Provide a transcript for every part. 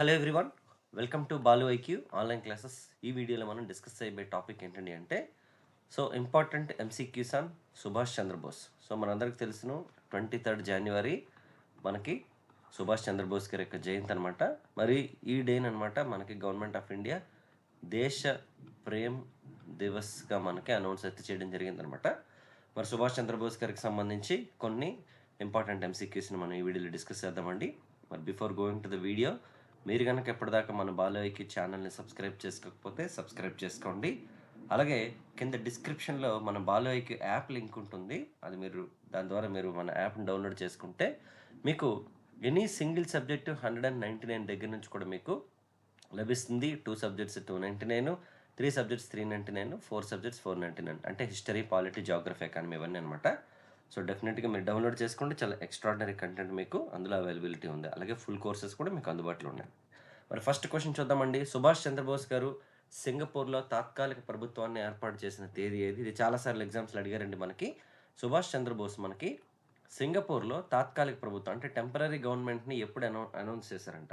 Hello everyone welcome to Balu IQ online classes ఈ వీడియోలో మనం డిస్కస్ చేయబోయే టాపిక్ ఏంటండి అంటే so important MCQs on Subhash Chandrabose so మనందరికి తెలుసును ట్వంటీ థర్డ్ జనవరి మనకి సుభాష్ చంద్రబోస్ గారి యొక్క జయంతి అనమాట మరి ఈ డేని అనమాట మనకి గవర్నమెంట్ ఆఫ్ ఇండియా దేశ ప్రేమ్ దివస్గా మనకి అనౌన్స్ అయితే చేయడం జరిగిందనమాట మరి సుభాష్ చంద్రబోస్ గారికి సంబంధించి కొన్ని ఇంపార్టెంట్ ఎంసీక్యూస్ని మనం ఈ వీడియోలో డిస్కస్ చేద్దామండి. మరి before going to the video మీరు కనుక ఎప్పటిదాకా మన బాలయ్యకి ఛానల్ని సబ్స్క్రైబ్ చేసుకోకపోతే సబ్స్క్రైబ్ చేసుకోండి. అలాగే కింద డిస్క్రిప్షన్లో మన బాలయ్యకి యాప్ లింక్ ఉంటుంది. అది మీరు దాని ద్వారా మీరు మన యాప్ని డౌన్లోడ్ చేసుకుంటే మీకు any single subject hundred and ninety nine దగ్గర నుంచి కూడా మీకు లభిస్తుంది. Two subjects two ninety nine three subjects three ninety nine four subjects four ninety nine. అంటే హిస్టరీ పాలిటీ జాగ్రఫీ ఎకానమీ ఇవన్నీ అనమాట సో డెఫినెట్గా మీరు డౌన్లోడ్ చేసుకుంటే చాలా ఎక్స్ట్రాడినరీ కంటెంట్ మీకు అందులో అవైలబిలిటీ ఉంది. అలాగే ఫుల్ కోర్సెస్ కూడా మీకు అందుబాటులో ఉన్నాయి. మరి ఫస్ట్ క్వశ్చన్ చూద్దామండి. సుభాష్ చంద్రబోస్ గారు సింగపూర్లో తాత్కాలిక ప్రభుత్వాన్ని ఏర్పాటు చేసిన తేదీ ఏది? ఇది చాలాసార్లు ఎగ్జామ్స్లో అడిగారండి మనకి. సుభాష్ చంద్రబోస్ మనకి సింగపూర్లో తాత్కాలిక ప్రభుత్వం అంటే టెంపరీ గవర్నమెంట్ని ఎప్పుడు అనౌ అనౌన్స్ చేశారంట.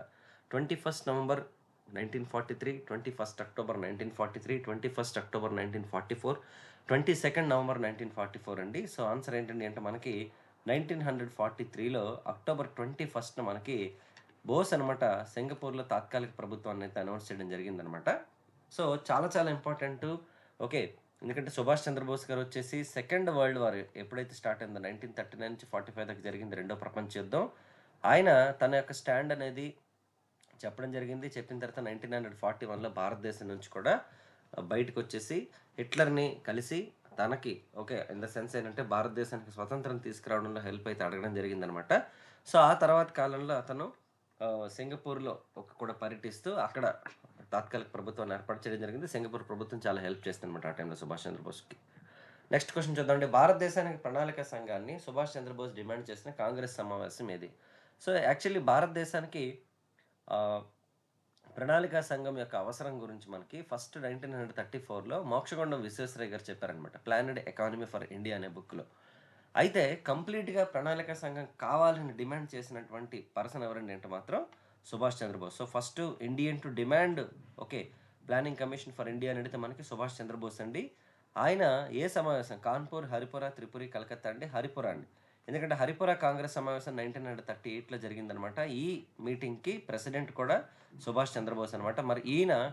Twenty first November nineteen forty three twenty first October nineteen forty three twenty first October nineteen forty four twenty second November nineteen forty four అండి. సో ఆన్సర్ ఏంటండి అంటే మనకి నైన్టీన్ హండ్రెడ్ ఫార్టీ త్రీలో October twenty ఫస్ట్న మనకి బోస్ అనమాట సింగపూర్లో తాత్కాలిక ప్రభుత్వాన్ని అయితే అనౌన్స్ చేయడం జరిగిందనమాట సో చాలా చాలా ఇంపార్టెంట్. ఓకే ఎందుకంటే సుభాష్ చంద్రబోస్ గారు వచ్చేసి సెకండ్ వరల్డ్ వార్ ఎప్పుడైతే స్టార్ట్ అయిందో నైన్టీన్ థర్టీ నైన్ నుంచి ఫార్టీ ఫైవ్ దాకా జరిగింది రెండో ప్రపంచ యుద్ధం. ఆయన తన యొక్క స్టాండ్ అనేది చెప్పడం జరిగింది. చెప్పిన తర్వాత నైన్టీన్ హండ్రెడ్ ఫార్టీ వన్లో భారతదేశం నుంచి కూడా. బయటకు వచ్చేసి హిట్లర్ని కలిసి తనకి ఓకే ఇన్ ద సెన్స్ ఏంటంటే భారతదేశానికి స్వతంత్రం తీసుకురావడంలో హెల్ప్ అయితే అడగడం జరిగిందనమాట. సో ఆ తర్వాత కాలంలో అతను సింగపూర్లో ఒక కూడా పర్యటిస్తూ అక్కడ తాత్కాలిక ప్రభుత్వాన్ని ఏర్పాటు చేయడం జరిగింది. సింగపూర్ ప్రభుత్వం చాలా హెల్ప్ చేస్తుంది అనమాట ఆ టైంలో సుభాష్ చంద్రబోస్కి. నెక్స్ట్ క్వశ్చన్ చూద్దామండి. భారతదేశానికి ప్రణాళిక సంఘాన్ని సుభాష్ చంద్రబోస్ డిమాండ్ చేసిన కాంగ్రెస్ సమావేశం ఏది? సో యాక్చువల్లీ భారతదేశానికి ప్రణాళికా సంఘం యొక్క అవసరం గురించి మనకి ఫస్ట్ నైన్టీన్ హండ్రెడ్ థర్టీ ఫోర్లో మోక్షగుండం విశ్వేశ్వరయ్య గారు చెప్పారనమాట ప్లానెడ్ ఎకానమీ ఫర్ ఇండియా అనే బుక్లో. అయితే కంప్లీట్గా ప్రణాళిక సంఘం కావాలని డిమాండ్ చేసినటువంటి పర్సన్ ఎవరండి అంటే మాత్రం Subhash Chandrabose. So first Indian to demand okay planning commission for India అని అడిగితే మనకి సుభాష్ చంద్రబోస్ అండి. ఆయన ఏ సమావేశం? కాన్పూర్ హరిపుర త్రిపురి కలకత్తా అండి హరిపుర అండి. ఎందుకంటే హరిపుర కాంగ్రెస్ సమావేశం నైన్టీన్ హండ్రెడ్ థర్టీ ఎయిట్లో జరిగిందనమాట. ఈ మీటింగ్కి ప్రెసిడెంట్ కూడా సుభాష్ చంద్రబోస్ అనమాట. మరి ఈయన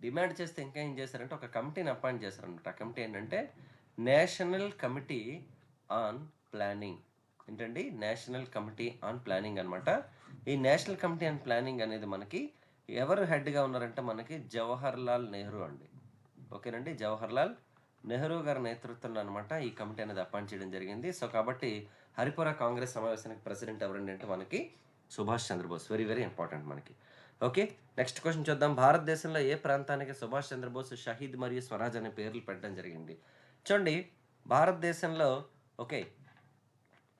డిమాండ్ చేస్తే ఇంకా ఏం చేశారంటే ఒక కమిటీని అపాయింట్ చేశారనమాట. ఆ కమిటీ ఏంటంటే నేషనల్ కమిటీ ఆన్ ప్లానింగ్. ఏంటండి? నేషనల్ కమిటీ ఆన్ ప్లానింగ్ అనమాట. ఈ నేషనల్ కమిటీ ఆన్ ప్లానింగ్ అనేది మనకి ఎవరు హెడ్గా ఉన్నారంటే మనకి జవహర్ లాల్ నెహ్రూ అండి. ఓకేనండి? జవహర్ లాల్ నెహ్రూ గారి నేతృత్వంలో అనమాట ఈ కమిటీ అనేది అపాయింట్ చేయడం జరిగింది. సో కాబట్టి హరిపుర కాంగ్రెస్ సమావేశానికి ప్రెసిడెంట్ ఎవరండి అంటే మనకి Subhash Chandrabose. Very very important మనకి. ఓకే నెక్స్ట్ క్వశ్చన్ చూద్దాం. భారతదేశంలో ఏ ప్రాంతానికి సుభాష్ చంద్రబోస్ షహీద్ మరియు స్వరాజ్ అనే పేర్లు పెట్టడం జరిగింది? చూడండి భారతదేశంలో ఓకే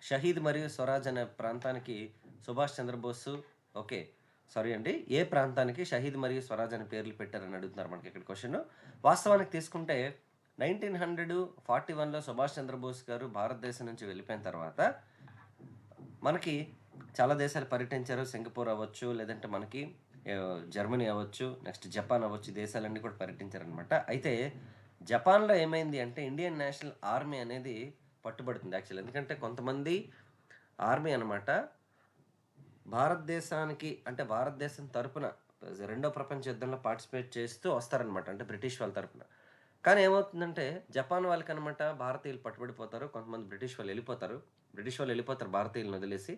షహీద్ మరియు స్వరాజ్ అనే ప్రాంతానికి సుభాష్ చంద్రబోస్ ఓకే సారీ అండి ఏ ప్రాంతానికి షహీద్ మరియు స్వరాజ్ అనే పేర్లు పెట్టారని అడుగుతున్నారు మనకి ఇక్కడ క్వశ్చన్ వాస్తవానికి తీసుకుంటే నైన్టీన్ హండ్రెడ్ ఫార్టీ వన్లో సుభాష్ చంద్రబోస్ గారు భారతదేశం నుంచి వెళ్ళిపోయిన తర్వాత మనకి చాలా దేశాలు పర్యటించారు. సింగపూర్ అవ్వచ్చు లేదంటే మనకి జర్మనీ అవ్వచ్చు నెక్స్ట్ జపాన్ అవ్వచ్చు దేశాలన్నీ కూడా పర్యటించారనమాట అయితే జపాన్లో ఏమైంది అంటే ఇండియన్ నేషనల్ ఆర్మీ అనేది పట్టుబడుతుంది యాక్చువల్ ఎందుకంటే కొంతమంది ఆర్మీ అనమాట భారతదేశానికి అంటే భారతదేశం తరపున రెండో ప్రపంచ యుద్ధంలో పార్టిసిపేట్ చేస్తూ వస్తారనమాట అంటే బ్రిటిష్ వాళ్ళ తరపున. కానీ ఏమవుతుందంటే జపాన్ వాళ్ళకి అనమాట భారతీయులు పట్టుబడిపోతారు. కొంతమంది బ్రిటిష్ వాళ్ళు వెళ్ళిపోతారు. బ్రిటిష్ వాళ్ళు వెళ్ళిపోతారు భారతీయులను వదిలేసి.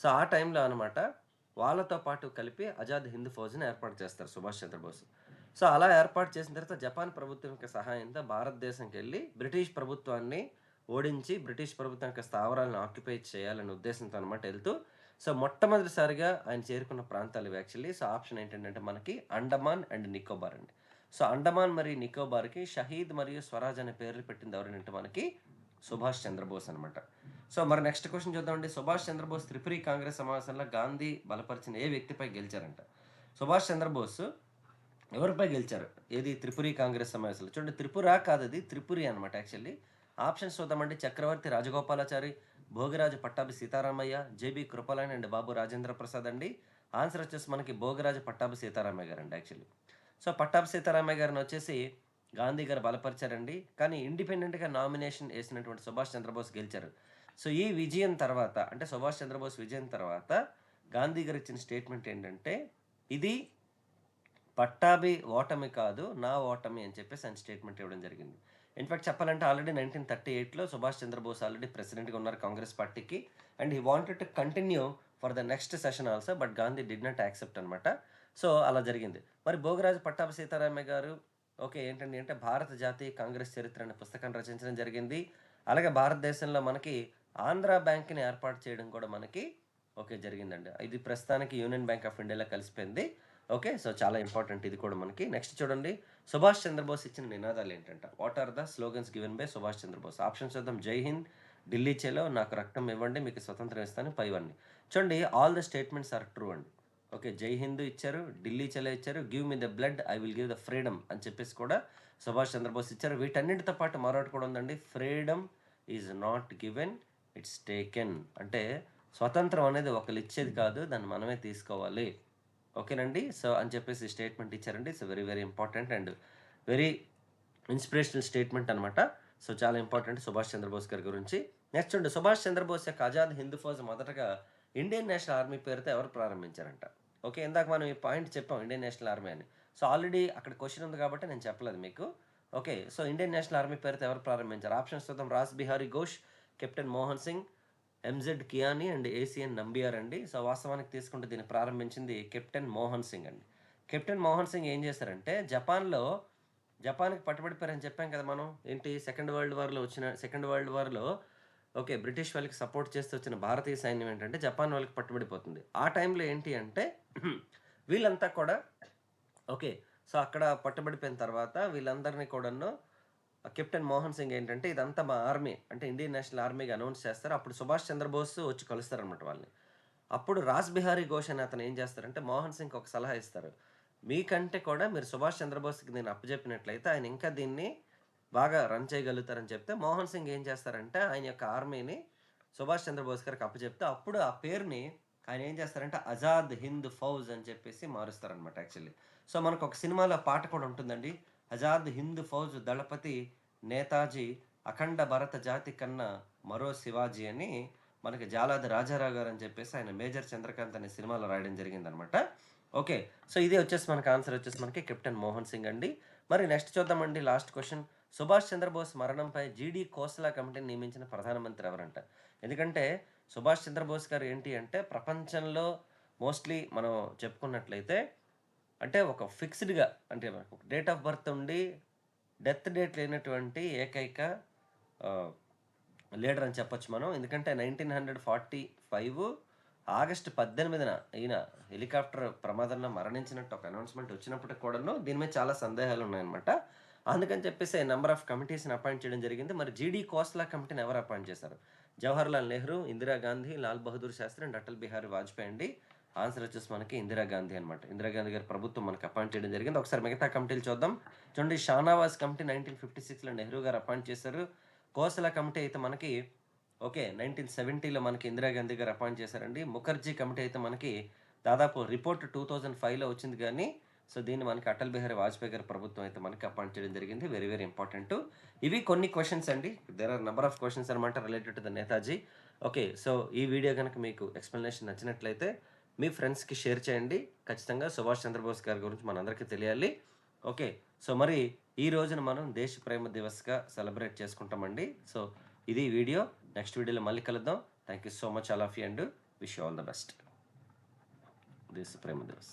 సో ఆ టైంలో అనమాట వాళ్ళతో పాటు కలిపి ఆజాద్ హింద్ ఫౌజ్ని ఏర్పాటు చేస్తారు సుభాష్ చంద్రబోస్. సో అలా ఏర్పాటు చేసిన తర్వాత జపాన్ ప్రభుత్వం యొక్క సహాయంతో భారతదేశంకి వెళ్ళి బ్రిటిష్ ప్రభుత్వాన్ని ఓడించి బ్రిటిష్ ప్రభుత్వం యొక్క స్థావరాలను ఆక్యుపై చేయాలనే ఉద్దేశంతో అనమాట వెళ్తూ సో మొట్టమొదటిసారిగా ఆయన చేరుకున్న ప్రాంతాలు యాక్చువల్లీ సో ఆప్షన్ ఏంటంటే మనకి అండమాన్ అండ్ నికోబార్ అండి. సో అండమాన్ మరియు నికోబార్కి షహీద్ మరియు స్వరాజ్ అనే పేర్లు పెట్టింది ఎవరంటే మనకి సుభాష్ చంద్రబోస్ అనమాట సో మరి నెక్స్ట్ క్వశ్చన్ చూద్దామండి. సుభాష్ చంద్రబోస్ త్రిపురి కాంగ్రెస్ సమావేశంలో గాంధీ బలపరిచిన ఏ వ్యక్తిపై గెలిచారంట? సుభాష్ చంద్రబోస్ ఎవరిపై గెలిచారు? ఏది త్రిపురి కాంగ్రెస్ సమావేశంలో? చూడండి త్రిపుర కాదు అది త్రిపురి అనమాట యాక్చువల్లీ. ఆప్షన్స్ చూద్దామండి. Chakravarti Rajagopalachari Bhogiraju Pattabhi Sitaramayya J B Kripalani and Babu Rajendra Prasad అండి. ఆన్సర్ వచ్చేసి మనకి భోగరాజు పట్టాభి సీతారామయ్య గారు అండి యాక్చువల్లీ. సో పట్టాభి సీతారామయ్య గారిని వచ్చేసి గాంధీ గారు బలపరిచారండి. కానీ ఇండిపెండెంట్గా నామినేషన్ వేసినటువంటి సుభాష్ చంద్రబోస్ గెలిచారు. సో ఈ విజయం తర్వాత అంటే సుభాష్ చంద్రబోస్ విజయం తర్వాత గాంధీ గారు ఇచ్చిన స్టేట్మెంట్ ఏంటంటే ఇది పట్టాభి ఓటమి కాదు నా ఓటమి అని చెప్పేసి ఆయన స్టేట్మెంట్ ఇవ్వడం జరిగింది. ఇన్ఫాక్ట్ చెప్పాలంటే ఆల్రెడీ నైన్టీన్ థర్టీ ఎయిట్లో సుభాష్ చంద్రబోస్ ఆల్రెడీ ప్రెసిడెంట్గా ఉన్నారు కాంగ్రెస్ పార్టీకి. And he wanted to continue for the next session also but Gandhi did not accept అనమాట సో అలా జరిగింది. మరి భోగరాజు పట్టాభ సీతారామయ్య గారు ఓకే ఏంటండి అంటే భారత జాతీయ కాంగ్రెస్ చరిత్ర అనే పుస్తకాన్ని రచించడం జరిగింది. అలాగే భారతదేశంలో మనకి ఆంధ్ర బ్యాంక్ని ఏర్పాటు చేయడం కూడా మనకి ఓకే జరిగిందండి. ఇది ప్రస్తుతానికి యూనియన్ బ్యాంక్ ఆఫ్ ఇండియాలో కలిసిపోయింది. ఓకే సో చాలా ఇంపార్టెంట్ ఇది కూడా మనకి. నెక్స్ట్ చూడండి సుభాష్ చంద్రబోస్ ఇచ్చిన నినాదాలు ఏంటంట? What are the slogans given by Subhash Chandrabose? Options చూద్దాం. జై హింద్ ఢిల్లీ చేలో నాకు రక్తం ఇవ్వండి మీకు స్వతంత్రం ఇస్తాను పైవన్నీ చూడండి all the statements are true అండి. ఓకే జై హిందూ ఇచ్చారు ఢిల్లీ చలో ఇచ్చారు give me the blood I will give the freedom అని చెప్పేసి కూడా సుభాష్ చంద్రబోస్ ఇచ్చారు. వీటన్నిటితో పాటు మరొకటి కూడా ఉందండి freedom is not given it's taken అంటే స్వతంత్రం అనేది ఒకరు ఇచ్చేది కాదు దాన్ని మనమే తీసుకోవాలి. ఓకేనండి? సో అని చెప్పేసి స్టేట్మెంట్ ఇచ్చారండి so very very important and very inspirational statement అనమాట సో చాలా ఇంపార్టెంట్ సుభాష్ చంద్రబోస్ గారి గురించి. నెక్స్ట్ ఉండి సుభాష్ చంద్రబోస్ యొక్క ఆజాద్ హిందూ ఫౌజ్ మొదటగా ఇండియన్ నేషనల్ ఆర్మీ పేరుతో ఎవరు ప్రారంభించారంట? ఓకే ఇందాక మనం ఈ పాయింట్ చెప్పాం ఇండియన్ నేషనల్ ఆర్మీ అని. సో ఆల్రెడీ అక్కడ క్వశ్చన్ ఉంది కాబట్టి నేను చెప్పలేదు మీకు. Okay so Indian National Army పేరుతో ఎవరు ప్రారంభించారు? ఆప్షన్స్ చూద్దాం. Ras Bihari Ghosh captain Mohan Singh M Z Kiyani and A C N Nambiar అండి. సో వాస్తవానికి తీసుకుంటే దీన్ని ప్రారంభించింది కెప్టెన్ మోహన్ సింగ్ అండి. కెప్టెన్ మోహన్ సింగ్ ఏం చేశారంటే జపాన్లో జపాన్కి పట్టుబడిపోయారని చెప్పాం కదా మనం. ఏంటి? సెకండ్ వరల్డ్ వార్లో వచ్చిన సెకండ్ వరల్డ్ వార్లో ఓకే బ్రిటిష్ వాళ్ళకి సపోర్ట్ చేస్తూ వచ్చిన భారతీయ సైన్యం ఏంటంటే జపాన్ వాళ్ళకి పట్టుబడిపోతుంది. ఆ టైంలో ఏంటి అంటే వీళ్ళంతా కూడా ఓకే సో అక్కడ పట్టుబడిపోయిన తర్వాత వీళ్ళందరినీ కూడాను కెప్టెన్ మోహన్ సింగ్ ఏంటంటే ఇదంతా మా ఆర్మీ అంటే ఇండియన్ నేషనల్ ఆర్మీగా అనౌన్స్ చేస్తారు. అప్పుడు సుభాష్ చంద్రబోస్ వచ్చి కలుస్తారనమాట వాళ్ళని. అప్పుడు రాజ్ బిహారీ ఘోష్ అని అతను ఏం చేస్తారంటే మోహన్ సింగ్ ఒక సలహా ఇస్తారు. మీకంటే కూడా మీరు సుభాష్ చంద్రబోస్కి నేను అప్పచెప్పినట్లయితే ఆయన ఇంకా దీన్ని బాగా రన్ చేయగలుగుతారని చెప్తే మోహన్ సింగ్ ఏం చేస్తారంటే ఆయన యొక్క ఆర్మీని సుభాష్ చంద్రబోస్ గారికి అప్పచెప్తే అప్పుడు ఆ పేరుని ఆయన ఏం చేస్తారంటే ఆజాద్ హింద్ ఫౌజ్ అని చెప్పేసి మారుస్తారనమాట యాక్చువల్లీ. సో మనకు ఒక సినిమాలో పాట కూడా ఉంటుందండి. ఆజాద్ హింద్ ఫౌజ్ దళపతి నేతాజీ అఖండ భరత జాతి కన్నా మరో శివాజీ అని మనకి జాలాది రాజారావు గారు అని చెప్పేసి ఆయన మేజర్ చంద్రకాంత్ అనే సినిమాలో రాయడం జరిగిందనమాట ఓకే. సో ఇది వచ్చేసి మనకి ఆన్సర్ వచ్చేసి మనకి కెప్టెన్ మోహన్ సింగ్ అండి. మరి నెక్స్ట్ చూద్దామండి లాస్ట్ క్వశ్చన్. సుభాష్ చంద్రబోస్ మరణంపై జీడీ కోసలా కమిటీని నియమించిన ప్రధానమంత్రి ఎవరంట? ఎందుకంటే సుభాష్ చంద్రబోస్ గారు ఏంటి అంటే ప్రపంచంలో మోస్ట్లీ మనం చెప్పుకున్నట్లయితే అంటే ఒక ఫిక్స్డ్గా అంటే డేట్ ఆఫ్ బర్త్ ఉండి డెత్ డేట్ లేనటువంటి ఏకైక లీడర్ అని చెప్పొచ్చు మనం. ఎందుకంటే nineteen hundred forty five August పద్దెనిమిదిన ఈయన హెలికాప్టర్ ప్రమాదంలో మరణించినట్టు ఒక అనౌన్స్మెంట్ వచ్చినప్పటికి కూడాను దీని మీద చాలా సందేహాలు ఉన్నాయన్నమాట. అందుకని చెప్పేసి నెంబర్ ఆఫ్ కమిటీస్ని అపాయింట్ చేయడం జరిగింది. మరి జీడీ కోస్లా కమిటీని ఎవరు అపాయింట్ చేశారు? జవహర్లాల్ నెహ్రూ ఇందిరాగాంధీ లాల్ బహదూర్ శాస్త్రి అండ్ అటల్ బిహారీ వాజ్పేయి అండి. ఆన్సర్ వచ్చేసి మనకి ఇందిరాగాంధీ అనమాట ఇందిరాగాంధీ గారి ప్రభుత్వం మనకి అపాయింట్ చేయడం జరిగింది. ఒకసారి మిగతా కమిటీలు చూద్దాం. చూడండి షానావాజ్ కమిటీ నైన్టీన్ ఫిఫ్టీ సిక్స్లో నెహ్రూ గారు అపాయింట్ చేశారు. కోసల కమిటీ అయితే మనకి ఓకే నైన్టీన్ సెవెంటీలో మనకి ఇందిరాగాంధీ గారు అపాయింట్ చేశారండి. ముఖర్జీ కమిటీ అయితే మనకి దాదాపు రిపోర్ట్ టూ థౌజండ్ ఫైవ్లో వచ్చింది కానీ సో దీన్ని మనకి అటల్ బిహారీ వాజ్పేయి గారి ప్రభుత్వం అయితే మనకి అపాయింట్ చేయడం జరిగింది. వెరీ వెరీ ఇంపార్టెంట్ ఇవి కొన్ని క్వశ్చన్స్ అండి. There are number of questions అనమాట related to the Netaji okay so ఈ వీడియో కనుక మీకు ఎక్స్ప్లెనేషన్ నచ్చినట్లయితే మీ ఫ్రెండ్స్కి షేర్ చేయండి. ఖచ్చితంగా సుభాష్ చంద్రబోస్ గారి గురించి మనందరికీ తెలియాలి. ఓకే సో మరి ఈ రోజున మనం దేశ ప్రేమ దివస్గా సెలబ్రేట్ చేసుకుంటామండి. సో ఇది వీడియో నెక్స్ట్ వీడియోలో మళ్ళీ కలుద్దాం. Thank you so much all of you and wish all the best Desh Prem Diwas.